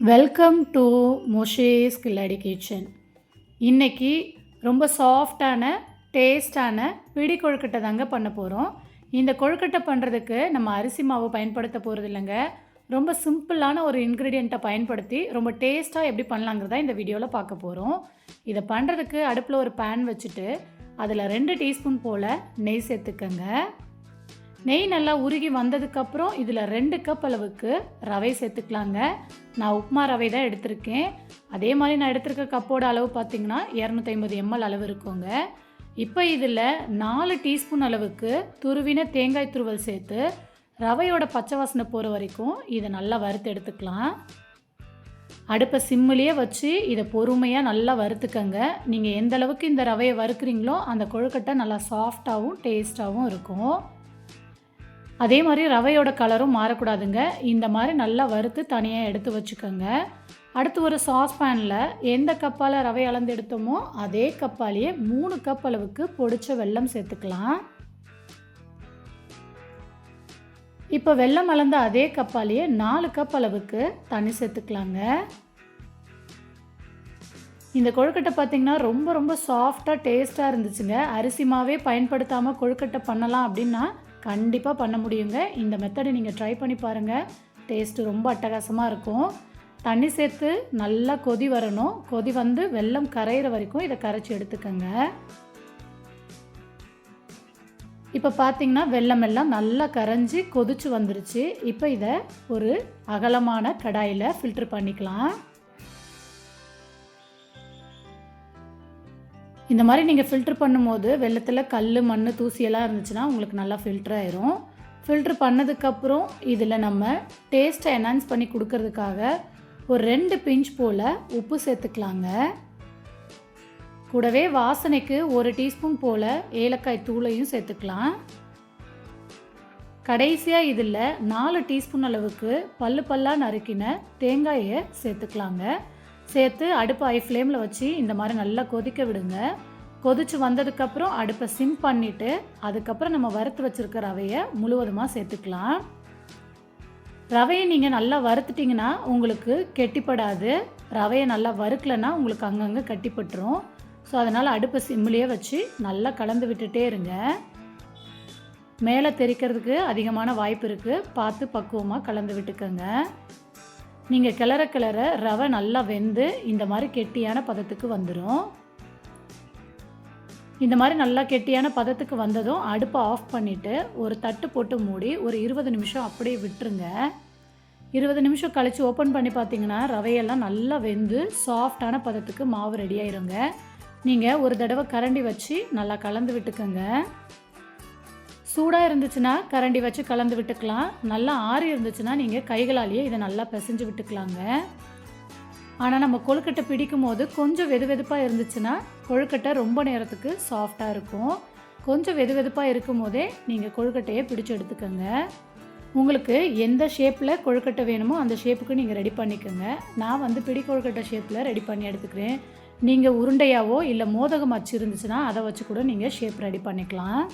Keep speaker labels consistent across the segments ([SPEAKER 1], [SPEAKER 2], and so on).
[SPEAKER 1] Welcome to மொஷேஸ் கில்லாடி kitchen இன்றைக்கி ரொம்ப சாஃப்டான டேஸ்டான பிடி கொழுக்கட்டை தாங்க பண்ண போகிறோம் இந்த கொழுக்கட்டை பண்ணுறதுக்கு நம்ம அரிசி மாவு பயன்படுத்த போகிறது இல்லைங்க. ரொம்ப சிம்பிளான ஒரு இன்க்ரீடியண்ட்டை பயன்படுத்தி ரொம்ப டேஸ்ட்டாக எப்படி பண்ணலாங்கிறதா இந்த வீடியோவில் பார்க்க போகிறோம் இதை பண்ணுறதுக்கு அடுப்பில் ஒரு பேன் வச்சுட்டு அதில் ரெண்டு டீஸ்பூன் போல் நெய் சேர்த்துக்கங்க. நெய் நல்லா உருகி வந்ததுக்கப்புறம் இதில் ரெண்டு கப் அளவுக்கு ரவை சேர்த்துக்கலாங்க. நான் உப்புமா ரவை தான் எடுத்திருக்கேன். அதே மாதிரி நான் எடுத்திருக்க கப்போட அளவு பார்த்தீங்கன்னா இரநூத்தி ஐம்பது எம்எல் அளவு இருக்குங்க. இப்போ இதில் நாலு டீஸ்பூன் அளவுக்கு துருவின தேங்காய் துருவல் சேர்த்து ரவையோட பச்சை வாசனை போகிற வரைக்கும் இதை நல்லா வறுத்து எடுத்துக்கலாம். அடுப்பை சிம்மிலேயே வச்சு இதை பொறுமையாக நல்லா வறுத்துக்கங்க. நீங்கள் எந்த அளவுக்கு இந்த ரவையை வறுக்குறீங்களோ அந்த கொழுக்கட்டை நல்லா சாஃப்டாகவும் டேஸ்ட்டாகவும் இருக்கும். அதே மாதிரி ரவையோட கலரும் மாறக்கூடாதுங்க. இந்த மாதிரி நல்லா வறுத்து தனியாக எடுத்து வச்சுக்கோங்க. அடுத்து ஒரு சாஸ் பேனில் எந்த கப்பால் ரவை அளந்து எடுத்தோமோ அதே கப்பாலேயே மூணு கப் அளவுக்கு பொடிச்ச வெல்லம் சேர்த்துக்கலாம். இப்போ வெல்லம் அளந்த அதே கப்பாலேயே நாலு கப் அளவுக்கு தண்ணி சேர்த்துக்கலாங்க. இந்த கொழுக்கட்டை பார்த்திங்கன்னா ரொம்ப ரொம்ப சாஃப்டாக டேஸ்ட்டாக இருந்துச்சுங்க. அரிசி மாவே பயன்படுத்தாமல் கொழுக்கட்டை பண்ணலாம் அப்படின்னா கண்டிப்பாக பண்ண முடியுங்க. இந்த மெத்தடை நீங்கள் ட்ரை பண்ணி பாருங்கள் டேஸ்ட்டு ரொம்ப அட்டகாசமாக இருக்கும். தண்ணி சேர்த்து நல்லா கொதி வரணும். கொதி வந்து வெள்ளம் கரையிற வரைக்கும் இதை கரைச்சி எடுத்துக்கோங்க. இப்போ பார்த்தீங்கன்னா வெள்ளம் எல்லாம் நல்லா கரைஞ்சி கொதிச்சு வந்துருச்சு. இப்போ இதை ஒரு அகலமான கடாயில் ஃபில்ட்ரு பண்ணிக்கலாம். இந்த மாதிரி நீங்கள் ஃபில்ட்ரு பண்ணும்போது வெள்ளத்தில் கல் மண் தூசியெல்லாம் இருந்துச்சுன்னா உங்களுக்கு நல்லா ஃபில்டர் ஆயிரும். ஃபில்ட்ரு பண்ணதுக்கப்புறம் இதில் நம்ம டேஸ்ட்டை என்ஹான்ஸ் பண்ணி கொடுக்கறதுக்காக ஒரு ரெண்டு பிஞ்ச் போல் உப்பு சேர்த்துக்கலாங்க. கூடவே வாசனைக்கு ஒரு டீஸ்பூன் போல் ஏலக்காய் தூளையும் சேர்த்துக்கலாம். கடைசியாக இதில் நாலு டீஸ்பூன் அளவுக்கு பல்லு பல்லாக நறுக்கின தேங்காயை சேர்த்துக்கலாங்க. சேர்த்து அடுப்பு ஐ ஃப்ளேமில் வச்சு இந்த மாதிரி நல்லா கொதிக்க விடுங்க. கொதிச்சு வந்ததுக்கப்புறம் அடுப்பை சிம் பண்ணிவிட்டு அதுக்கப்புறம் நம்ம வறுத்து வச்சுருக்க ரவையை முழுவதுமாக சேர்த்துக்கலாம். ரவையை நீங்கள் நல்லா வறுத்துட்டிங்கன்னா உங்களுக்கு கெட்டிப்படாது. ரவையை நல்லா வறுக்கலைன்னா உங்களுக்கு அங்கங்கே கட்டிப்பட்டுரும். ஸோ அதனால் அடுப்பை சிம்மிலேயே வச்சு நல்லா கலந்து விட்டுட்டே இருங்க. மேலே தெரிக்கிறதுக்கு அதிகமான வாய்ப்பு இருக்குது பார்த்து பக்குவமாக கலந்து விட்டுக்கோங்க. நீங்கள் கிளற கிளற ரவை நல்லா வெந்து இந்த மாதிரி கெட்டியான பதத்துக்கு வந்துடும் இந்த மாதிரி நல்லா கெட்டியான பதத்துக்கு வந்ததும் அடுப்பை ஆஃப் பண்ணிவிட்டு ஒரு தட்டு போட்டு மூடி ஒரு இருபது நிமிஷம் அப்படியே விட்டுருங்க. இருபது நிமிஷம் கழித்து ஓப்பன் பண்ணி பார்த்தீங்கன்னா ரவையெல்லாம் நல்லா வெந்து சாஃப்டான பதத்துக்கு மாவு ரெடி ஆயிருங்க. நீங்கள் ஒரு தடவை கரண்டி வச்சு நல்லா கலந்து விட்டுக்கோங்க. சூடாக இருந்துச்சுன்னா கரண்டி வச்சு கலந்து விட்டுக்கலாம். நல்லா ஆறி இருந்துச்சுன்னா நீங்கள் கைகளாலேயே இதை நல்லா பிசைஞ்சு விட்டுக்கலாங்க. ஆனால் நம்ம கொழுக்கட்டை பிடிக்கும் போது கொஞ்சம் வெது வெதுப்பாக இருந்துச்சுன்னா கொழுக்கட்டை ரொம்ப நேரத்துக்கு சாஃப்டாக இருக்கும். கொஞ்சம் வெது வெதுப்பாக இருக்கும் போதே நீங்கள் கொழுக்கட்டையை பிடிச்சி எடுத்துக்கோங்க. உங்களுக்கு எந்த ஷேப்பில் கொழுக்கட்டை வேணுமோ அந்த ஷேப்புக்கு நீங்கள் ரெடி பண்ணிக்கோங்க. நான் வந்து பிடி கொழுக்கட்டை ஷேப்பில் ரெடி பண்ணி எடுத்துக்கிறேன். நீங்கள் உருண்டையாவோ இல்லை மோதகம் அச்சு இருந்துச்சுன்னா அதை வச்சு கூட நீங்கள் ஷேப் ரெடி பண்ணிக்கலாம்.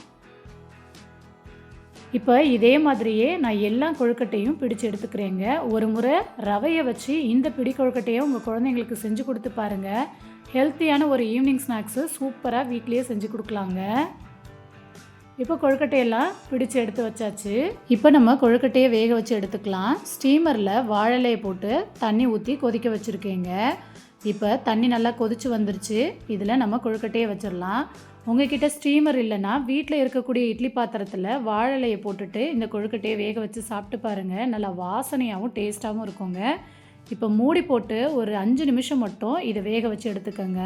[SPEAKER 1] இப்போ இதே மாதிரியே நான் எல்லா கொழுக்கட்டையும் பிடிச்சு எடுத்துக்கிறேங்க. ஒரு முறை ரவையை வச்சு இந்த பிடி கொழுக்கட்டையை உங்கள் குழந்தைங்களுக்கு செஞ்சு கொடுத்து பாருங்கள் ஹெல்த்தியான ஒரு ஈவினிங் ஸ்நாக்ஸு சூப்பராக வீட்லேயே செஞ்சு கொடுக்கலாங்க. இப்போ கொழுக்கட்டையெல்லாம் பிடிச்சு எடுத்து வச்சாச்சு. இப்போ நம்ம கொழுக்கட்டையை வேக வச்சு எடுத்துக்கலாம். ஸ்டீமரில் வாழலையை போட்டு தண்ணி ஊற்றி கொதிக்க வச்சுருக்கேங்க. இப்போ தண்ணி நல்லா கொதிச்சு வந்துருச்சு. இதில் நம்ம கொழுக்கட்டையை வச்சிடலாம். உங்ககிட்ட ஸ்டீமர் இல்லைன்னா வீட்டில் இருக்கக்கூடிய இட்லி பாத்திரத்தில் வாழலையை போட்டுட்டு இந்த கொழுக்கட்டையை வேக வச்சு சாப்பிட்டு பாருங்கள் நல்லா வாசனையாகவும் டேஸ்ட்டாகவும் இருக்குங்க. இப்போ மூடி போட்டு ஒரு அஞ்சு நிமிஷம் மட்டும் இதை வேக வச்சு எடுத்துக்கோங்க.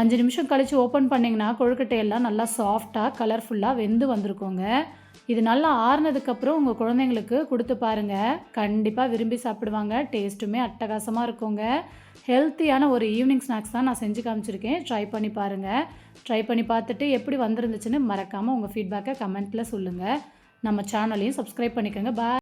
[SPEAKER 1] அஞ்சு நிமிஷம் கழித்து ஓப்பன் பண்ணிங்கன்னா கொழுக்கட்டையெல்லாம் நல்லா சாஃப்டாக கலர்ஃபுல்லாக வெந்து வந்திருக்கோங்க. இது நல்லா ஆறுனதுக்கப்புறம் உங்கள் குழந்தைங்களுக்கு கொடுத்து பாருங்கள் கண்டிப்பாக விரும்பி சாப்பிடுவாங்க. டேஸ்ட்டுமே அட்டகாசமாக இருக்குங்க. ஹெல்த்தியான ஒரு ஈவினிங் ஸ்நாக்ஸ் தான் நான் செஞ்சு காமிச்சிருக்கேன். ட்ரை பண்ணி பாருங்கள் ட்ரை பண்ணி பார்த்துட்டு எப்படி வந்துருந்துச்சுன்னு மறக்காமல் உங்கள் ஃபீட்பேக்கை கமெண்ட்டில் சொல்லுங்கள் நம்ம சேனலையும் சப்ஸ்கிரைப் பண்ணிக்கோங்க. பாய்